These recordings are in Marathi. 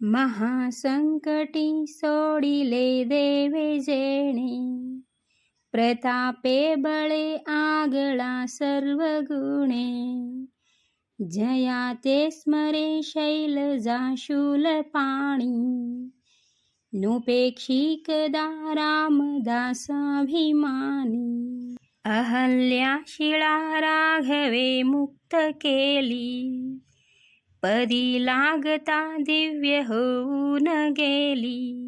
महासंकटी सोडिले देवे जेणे. प्रतापे बळे आगळा सर्व गुणे जया ते स्मरे शैलजा शूल पाणी. नुपेक्षिकदा रामदासाभिमानी. अहल्या शिळा राघवे मुक्त केली. पदी लागता दिव्य होऊन गेली.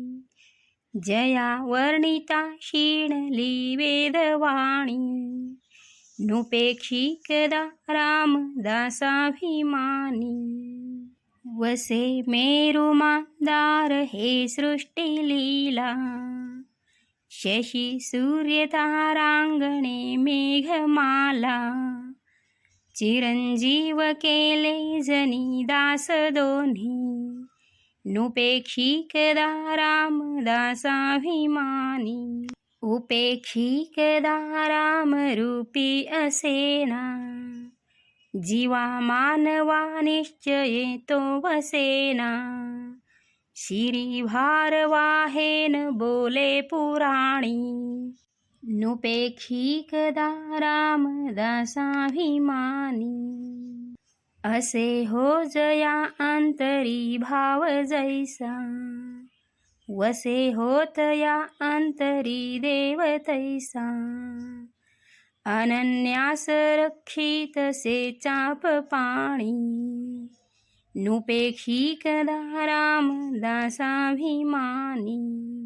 जया वर्णिता क्षीणली वेदवाणी. नुपेक्षिकदा रामदासाभिमानी. वसे मेरुमादार हे सृष्टी लीला. शशी सूर्य तारांगणे मेघमाला. चिरंजीव केले जनी दास दोन्ही. नुपेक्षिकदा रामदासाभिमानी. उपेक्षिकदा रामरूपी असेना. जीवा मानवा निश्चये तो वसेना. श्री भारवाहेन बोले पुराणी. नुपेक्षिकदा रामदासाभिमानी असे हो जया अंतरी भाव जैसा। वसे होतया अंतरी देव तैसा। अनन्यास रक्षितसे चाप पाणी। नुपेक्षिकदा रामदासाभिमानी